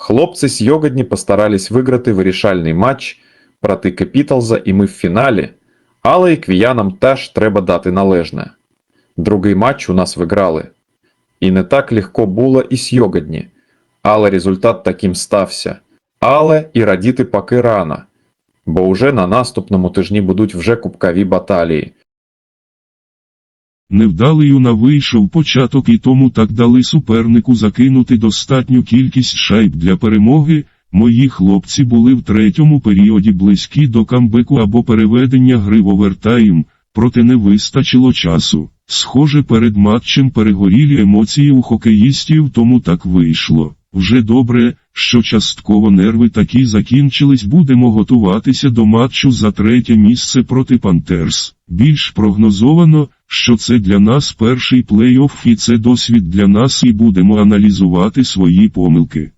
Хлопці сьогодні постарались виграти вирішальний матч проти Кепіталза і ми в фіналі, але і квіянам теж треба дати належне. Другий матч у нас виграли. І не так легко було і сьогодні, але результат таким стався. Але і радіти поки рано, бо уже на наступному тижні будуть вже кубкові баталії. Невдалий на вийшов початок і тому так дали супернику закинути достатню кількість шайб для перемоги. Мої хлопці були в третьому періоді близькі до камбеку або переведення гри в овертайм, проте не вистачило часу. Схоже, перед матчем перегорілі емоції у хокеїстів, тому так вийшло. Вже добре, що частково нерви такі закінчились, будемо готуватися до матчу за третє місце проти Пантерс. Більш прогнозовано, що це для нас перший плей-офф і це досвід для нас і будемо аналізувати свої помилки.